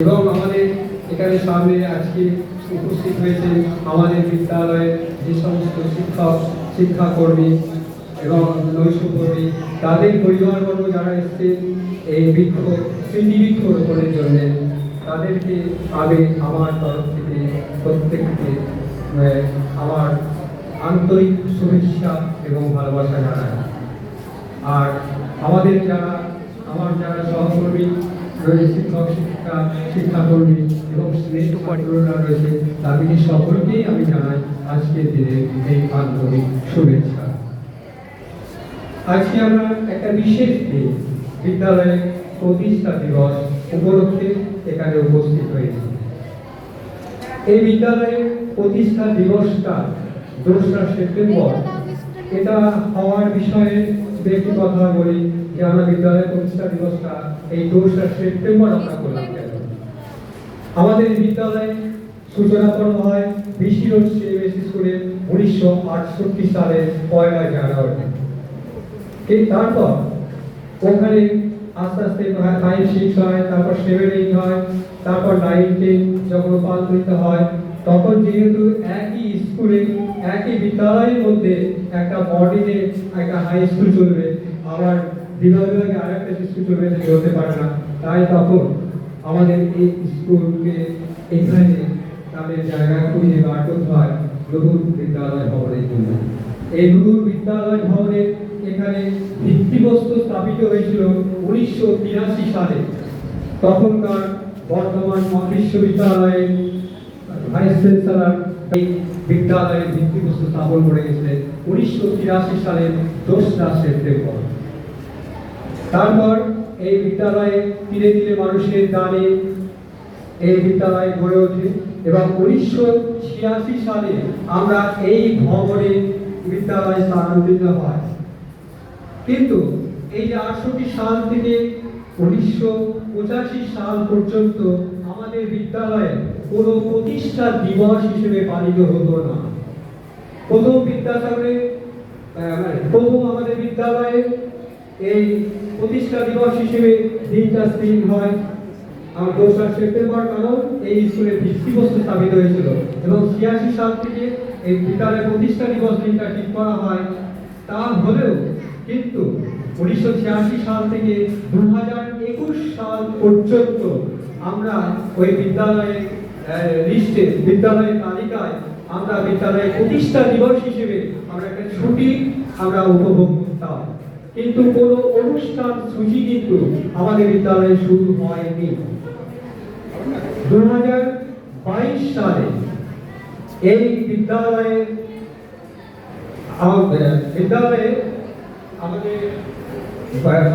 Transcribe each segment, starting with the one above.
এবং আমাদের এখানে সামনে আজকে উপস্থিত হয়েছে আমাদের বিদ্যালয়ের যে সমস্ত শিক্ষক, শিক্ষাকর্মী এবং নৈশকর্মী তাদের পরিবারবর্গ যারা এসছেন এই বৃক্ষ, স্মৃতি বৃক্ষ রোপণের জন্য, তাদেরকে আমি আমার তরফ থেকে, প্রত্যেককে আমার আন্তরিক শুভেচ্ছা এবং ভালোবাসা জানাই। আর আমাদের যারা, আমার যারা সহকর্মী রয়েছে শিক্ষক শিক্ষা শিক্ষাকর্মী এবং ছাত্ররা রয়েছে, তাদেরকে সকলকেই আমি জানাই আজকের দিনে এই আন্তরিক শুভেচ্ছা। আজকে আমরা একটা বিশেষ দিন, বিদ্যালয়ে প্রতিষ্ঠা দিবস উপলক্ষে এখানে উপস্থিত হয়েছি। এই বিদ্যালয়ের প্রতিষ্ঠা দিবসটা দোসরা সেপ্টেম্বর, এটা হওয়ার বিষয়ে দু একটি কথা বলি যে আমরা বিদ্যালয়ের প্রতিষ্ঠা দিবসটা এই দোসরা সেপ্টেম্বর আমরা করলাম কেন আমাদের বিদ্যালয়ে সূচনা করা হয় বিসি রোড সিএমএসি স্কুলে উনিশশো আটষট্টি সালের পয়লা জানুয়ারি। ঠিক তারপর ওখানে আস্তে আস্তে ফাইভ সিক্স হয় তারপর সেভেন এইট হয় তারপর নাইন টেন যখন রূপান্তরিত হয় তখন যেহেতু একই স্কুলে, একই বিদ্যালয়ের মধ্যে একটা মর্নিংয়ে একটা হাই স্কুল চলবে, আবার বিভাগ বিভাগে আরেকটা স্কুল চলবে সেটা হতে পারে না। তাই তখন আমাদের এই স্কুলকে এখানে তাদের জায়গা খুঁজে বার করতে হয় নতুন বিদ্যালয় ভবনের জন্য। এই নতুন বিদ্যালয় ভবনে এখানে ভিত্তিবস্তু স্থাপিত হয়েছিল উনিশশো তিরাশি সালে। তখনকার বর্ধমান বিশ্ববিদ্যালয়ের ভাইস চ্যান্সেলর এই বিদ্যালয়ের ভিত্তিবস্তু স্থাপন করে গেছিলেন উনিশশো তিরাশি সালের দোসরা সেপ্টেম্বর তারপর এই বিদ্যালয়ে ধীরে ধীরে মানুষের দানে এই বিদ্যালয় গড়ে ওঠে এবং উনিশশো ছিয়াশি সালে আমরা এই ভবনে বিদ্যালয় স্থানান্তরিত হয় কিন্তু এই যে আটষট্টি সাল থেকে উনিশশো পঁচাশি সাল পর্যন্ত আমাদের বিদ্যালয়ে কোনো প্রতিষ্ঠা দিবস হিসেবে পালিত হতো না। প্রথম বিদ্যাসাগরে মানে প্রথম আমাদের বিদ্যালয়ে এই প্রতিষ্ঠা দিবস হিসেবে দিনটা স্থির হয়। আর দোসরা সেপ্টেম্বর কারণ এই স্কুলের ভিত্তিবস্তু স্থাপিত হয়েছিল এবং ছিয়াশি সাল থেকে এই বিদ্যালয়ের প্রতিষ্ঠা দিবস দিনটা ঠিক করা হয়। তা হলেও কিন্তু উনিশশো ছিয়াশি সাল থেকে দু হাজার একুশ সাল পর্যন্ত আমরা ওই বিদ্যালয়ের লিস্টে বিদ্যালয়ের তালিকায় আমরা বিদ্যালয়ের প্রতিষ্ঠা দিবস হিসেবে আমরা একটা ছুটি আমরা উপভোগ করতাম। কিন্তু কোনো অনুষ্ঠান সূচি কিন্তু আমাদের বিদ্যালয়ে শুরু হয়নি। দু হাজার বাইশ সালে এই বিদ্যালয়ে বিদ্যালয়ে আমাদের বা-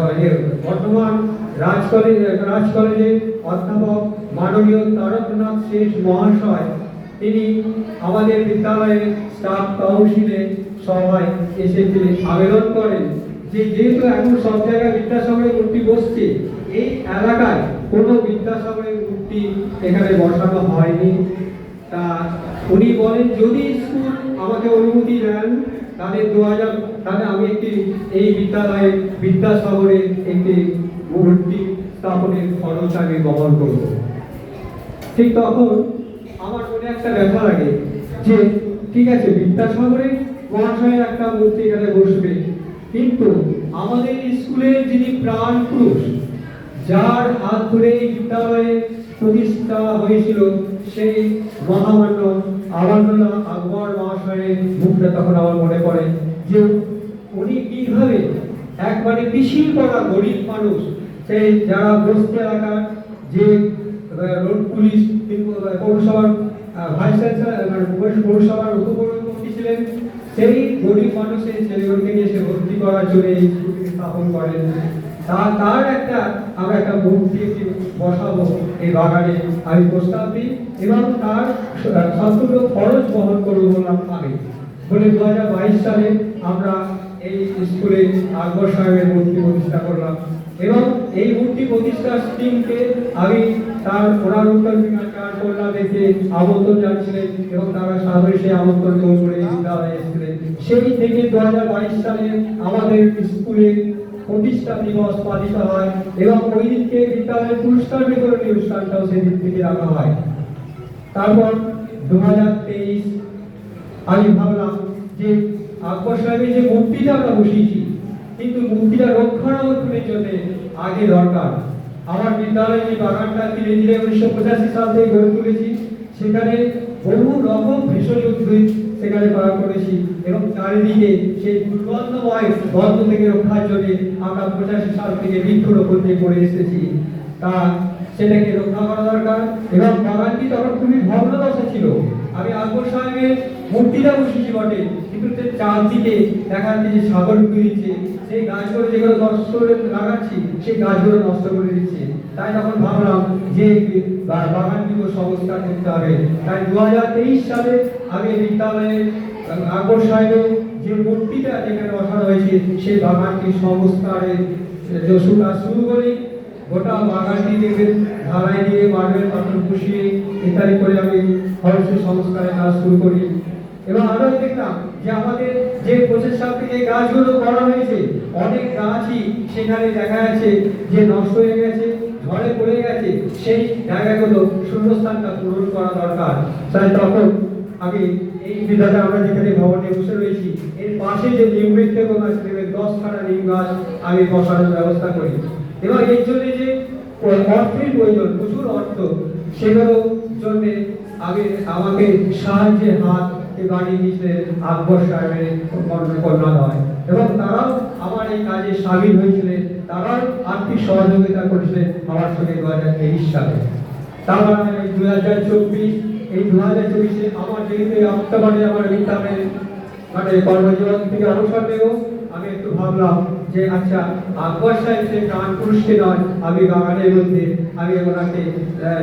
বর্তমান রাজ কলেজ রাজ কলেজে অধ্যাপক মাননীয় তারকনাথ শেষ মহাশয় তিনি আমাদের বিদ্যালয়ের স্টাফ কাউন্সিলে সভায় এসে তিনি আবেদন করেন যে যেহেতু এখন সব জায়গায় বিদ্যাসাগরের মূর্তি বসছে, এই এলাকায় কোনো বিদ্যাসাগরের মূর্তি এখানে বসানো হয়নি। তা উনি বলেন, যদি স্কুল আমাকে অনুমতি দেন তাহলে দু হাজার, তাহলে আমি একটি, এই বিদ্যালয়ে বিদ্যাসাগরে একটি মূর্তি স্থাপনের খরচ আমি বহন করব। ঠিক তখন আমার মনে একটা ব্যথা লাগে যে, ঠিক আছে, বিদ্যাসাগরে মহাশয়ের একটা মূর্তি এখানে বসবে, কিন্তু আমাদের স্কুলের যিনি প্রাণ পুরুষ, যার হাত ধরে এই বিদ্যালয়ে প্রতিষ্ঠা হয়েছিল সেই মহামান্য আমানুল্লাহ আকবর মহাশয়ের মুখটা তখন আমার মনে পড়ে যে উনি কীভাবে একবারে পিছিয়ে পড়া গরিব মানুষ সেই যারা বস্তি এলাকার যে রোড পুলিশ পৌরসভার ভাইস চ্যান্সেলর পৌরসভার উপপৌরমন্ত্রী ছিলেন, সেই গরিব মানুষের ছেলেগুলোকে নিয়ে সে ভর্তি করার জন্য এই স্থাপন করেন। তার একটা, আমরা একটা মূর্তি বসাবো এই বাগানে। আমি প্রস্তাব দিই এবং তার সম্পূর্ণ খরচ বহন করব বললাম আমি বলে দু হাজার বাইশ সালে আমরা এই স্কুলে আকবর সাহেবের মূর্তি প্রতিষ্ঠা করলাম। এবং এই মূর্তি প্রতিষ্ঠার স্কিমকে আমি তার ওনার উত্তরাধিকার কন্যা দেখে আমন্ত্রণ জানিয়েছিলেন এবং তারা সাদরে সেই আমন্ত্রণ গ্রহণ করে বিদ্যালয়ে এসেছিলেন। সেই থেকে দু সালে আমাদের স্কুলে প্রতিষ্ঠা দিবস পালিত হয় এবং ওই দিনকে বিদ্যালয়ের পুরস্কার বিতরণী অনুষ্ঠানটাও সেদিন থেকে রাখা হয়। তারপর দু হাজার তেইশ আমি ভাবলাম যে আকবর সাহেবের যে মূর্তিটা আমরা বসিয়েছি, কিন্তু মূর্তিটা রক্ষণাবেক্ষণের জন্য আগে দরকার। আমার বিদ্যালয়ে যে বাগানটা ধীরে ধীরে উনিশশো পঁচাশি সাল থেকে গড়ে তুলেছি, সেখানে বহু রকম ভেষজ উদ্ভিদ সেখানে করা করেছি এবং চারিদিকে সেই দুর্গন্ধময় গন্ধ থেকে রক্ষার জন্য আমরা পঁচাশি সাল থেকে বৃক্ষরোপণ দিয়ে করে এসেছি। তা সেটাকে রক্ষা করা দরকার এবং বাগানটি তখন খুবই ভগ্নদশা ছিল। আমি আকবর সাহেবের মূর্তিটা বসেছি বটে, কিন্তু সে চারদিকে দেখা যাচ্ছে যে সাগর ঢুকে সেই গাছগুলো যেগুলো নষ্ট করে লাগাচ্ছি, সেই গাছগুলো নষ্ট করে দিচ্ছে। তাই তখন ভাবলাম যে বা- বাগানটিকে সংস্কার করতে হবে। তাই দু হাজার তেইশ সালে আমি বিদ্যালয়ে আকবর সাহেবের যে মূর্তিটা যেখানে বসানো হয়েছে, সেই বাগানটি সংস্কারের জসুটা শুরু করি। গোটা বাগানটি দেখবেন ঢালাই দিয়ে মার্বেল পাথর বসিয়ে ইত্যাদি করে আমি ফরেস্টের সংস্কারের কাজ শুরু করি। এবং আরও দেখলাম যে আমাদের যে পঁচিশ সাল থেকে গাছগুলো করা হয়েছে, অনেক গাছই সেখানে দেখা যাচ্ছে যে নষ্ট হয়ে গেছে। সেই জায়গাগুলো শূন্যস্থানটা পূরণ করা দরকার। তাই তখন আমি এই বিধাটা আমরা যেখানে ভবনে বসে রয়েছি, এর পাশে যে নিম বৃক্ষেপণ আছে দেখবেন দশখানা নিম গাছ আমি বসানোর ব্যবস্থা করি। এবং এর জন্য যে অর্থের প্রয়োজন, প্রচুর অর্থ সেগুলো জন্য আমি আমাকে সাহায্যের হাত এই বাড়ি দিয়েছিলেন আকবর সাহেবের কন্যা কন্যালয় এবং তারাও আমার এই কাজে সামিল হয়েছিলেন। তারাও আর্থিক সহযোগিতা করেছিলেন আমার সঙ্গে দু হাজার তেইশ সালে। তারপর এই দু হাজার চব্বিশ, এই দু হাজার চব্বিশে আমার যেহেতু অক্টোবরে আমার মানে কর্মজীবন থেকে অবসর নেব আমি একটু ভাবলাম যে আচ্ছা আকবর সাহেব পুরুষকে নয় আমি বাগানের মধ্যে, আমি ওনাকে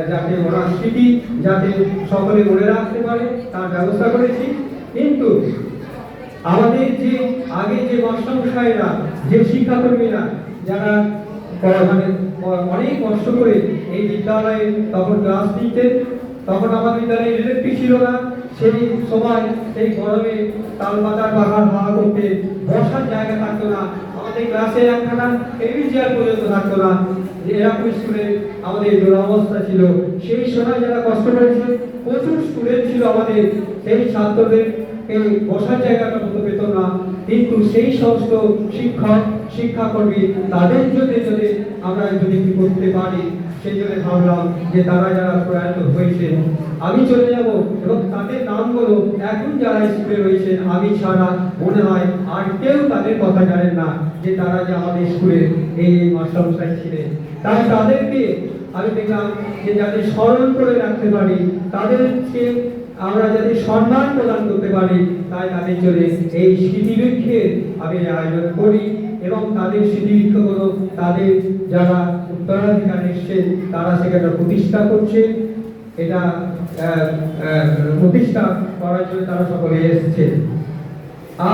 যাতে ওনার স্মৃতি যাতে সকলে মনে রাখতে পারে, তার ব্যবস্থা করেছি। কিন্তু আমাদের যে, আগে যে মাস্টারমশাইরা যে শিক্ষাকর্মীরা যারা মানে অনেক কষ্ট করে এই বিদ্যালয়ে তখন ক্লাস নিতেন, তখন আমার বিদ্যালয়ে ইলেকট্রিক ছিল না। সেই সময় সেই গরমে তাল পাতার বাগান হাওয়া করতে বসার জায়গা থাকতো না। আমাদের ক্লাসে একখানা টেবিল চেয়ার পর্যন্ত থাকতো না। এরকম স্কুলে আমাদের দুরবস্থা ছিল। সেই সময় যারা কষ্ট করেছে, প্রচুর স্টুডেন্ট ছিল আমাদের। সেই ছাত্রদের বসার জায়গাটা মতো পেত না কিন্তু সেই সমস্ত শিক্ষক শিক্ষাকর্মী তাদের জন্য যদি আমরা যদি কি করতে পারি, সেই জন্য ভাবলাম যে তারা যারা প্রয়াত হয়েছে, আমি চলে যাব এবং তাদের নামগুলো এখন যারা স্কুলে রয়েছেন আমি ছাড়া মনে হয় আর কেউ তাদের কথা জানেন না যে তারা যে আমাদের স্কুলের এই মাস্টারমশাই ছিলেন। তাই তাদেরকে আমি দেখলাম যে যাতে স্মরণ করে রাখতে পারি, তাদেরকে আমরা যাতে সম্মান প্রদান করতে পারি, তাই তাদের জন্য এই স্মৃতিবৃক্ষের আমি আয়োজন করি এবং তাদের স্মৃতিবৃক্ষ স্মৃতিবৃক্ষগুলো তাদের যারা উত্তরাধিকার এসছে তারা সেখানে প্রতিষ্ঠা করছে। এটা প্রতিষ্ঠা করার জন্য তারা সকলে এসছে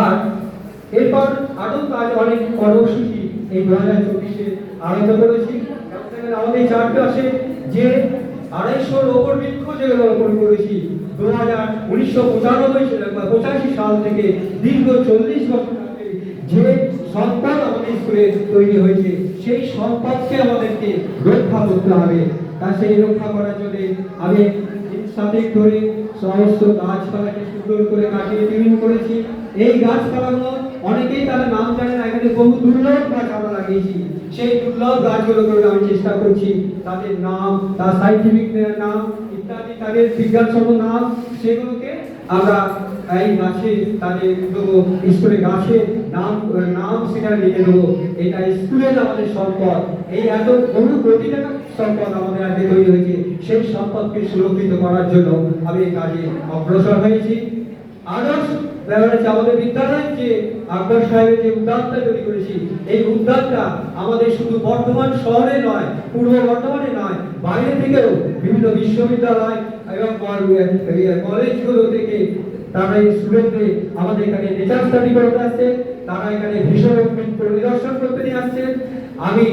আর এরপর আরও কাজ, অনেক কর্মসূচি এই দু হাজার চব্বিশে আরম্ভ করেছি। আমাদের চারটে আসে যে আড়াইশোর বৃক্ষ রোপণ করেছি দু হাজার উনিশশো পঁচানব্বই পঁচাশি সাল থেকে দীর্ঘ চল্লিশ বছর যে সম্পদ আমাদের স্কুলে তৈরি হয়েছে, সেই সম্পদকে আমাদেরকে রক্ষা করতে হবে। তা সেই রক্ষা করার জন্য আমি ধরে সমস্ত গাছপালাকে সুন্দর করে কাটিয়ে করেছি। এই গাছপালাগুলো অনেকেই তারা নাম জানে না, এখানে বহু দুর্লভ গাছ আমরা সেই দুর্লভ গাছগুলো করে আমি চেষ্টা করছি। তাদের নাম, তার সাইন্টিফিক নাম, ইত্যাদি, তাদের বিজ্ঞানসম্মত নাম, সেগুলোকে আমরা এই গাছে, তাদের দেবো, স্কুলে গাছে নাম নাম সেখানে লিখে দেবো। এটা স্কুলের আমাদের সম্পদ। এই এত বহু কোটি সম্পদ আমাদের আগে তৈরি হয়েছে। সেই সম্পদকে সুরক্ষিত করার জন্য আমি এই কাজে অগ্রসর হয়েছি। ব্যাপার আমাদের বিদ্যালয়ের যে আকবর সাহেবের যে উদ্যানটা তৈরি করেছি, এই উদ্যানটা আমাদের শুধু বর্ধমান শহরে নয়, পূর্ব বর্ধমানে নয়, বাইরে থেকেও বিভিন্ন বিশ্ববিদ্যালয় এবং কলেজগুলো থেকে তারা এই স্টুডেন্টদের আমাদের এখানে নেচার স্টাডি করতে আসছে, তারা এখানে ভীষণ পরিদর্শন করতে নিয়ে আসছে। আমি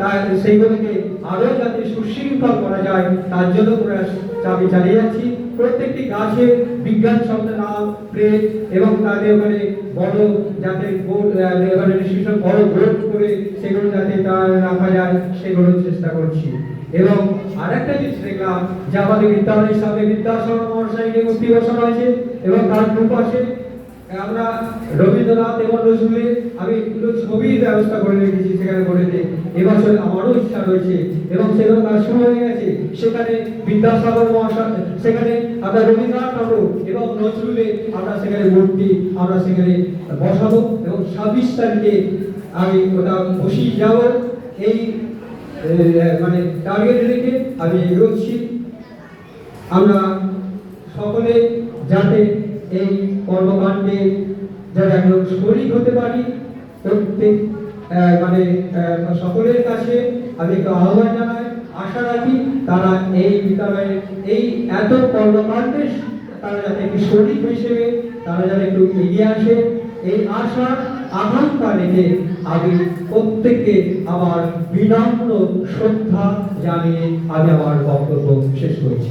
তার সেইগুলোকে আরও যাতে সুশৃঙ্খল করা যায়, তার জন্য প্রয়াস চাবি চালিয়ে যাচ্ছি। প্রত্যেকটি গাছে বিজ্ঞান শব্দ নাম প্রেত এবং তাদের ওখানে বড় যাতে এখানে সেসব বড় বোর্ড করে সেগুলো যাতে তার রাখা যায় সেগুলো চেষ্টা করছি। এবং আরেকটা জিনিস দেখলাম, যে আমাদের বিদ্যালয়ের সামনে বিদ্যাসর মহাশয়কে মূর্তি বসানো এবং তার দুপাশে আমরা রবীন্দ্রনাথ এবং নজরুলের আমি দুটো ছবির ব্যবস্থা করে রেখেছি সেখানে করেতে এবছর আমারও ইচ্ছা রয়েছে এবং সেগুলো কাজ শুরু হয়ে গেছে। সেখানে বিদ্যাসাগর মহাশয়, সেখানে আমরা রবীন্দ্রনাথ ঠাকুর এবং নজরুলের আমরা সেখানে মূর্তি আমরা সেখানে বসাবো এবং ছাব্বিশ তারিখে আমি ওটা বসিয়ে যাব। এই মানে টার্গেট রেখে আমি এগোচ্ছি। আমরা সকলে যাতে এই কর্মকাণ্ডে যারা একজন শরিক হতে পারি, প্রত্যেক মানে সকলের কাছে আমি একটু আহ্বান জানাই, আশা রাখি তারা এই বিদ্যালয়ের এই এত কর্মকাণ্ডে তারা যাতে একটি শরিক হিসেবে, তারা যাতে একটু এগিয়ে আসে, এই আশা, আকাঙ্ক্ষা রেখে আমি প্রত্যেককে আমার বিনম্র শ্রদ্ধা জানিয়ে আমি আমার বক্তব্য শেষ করছি।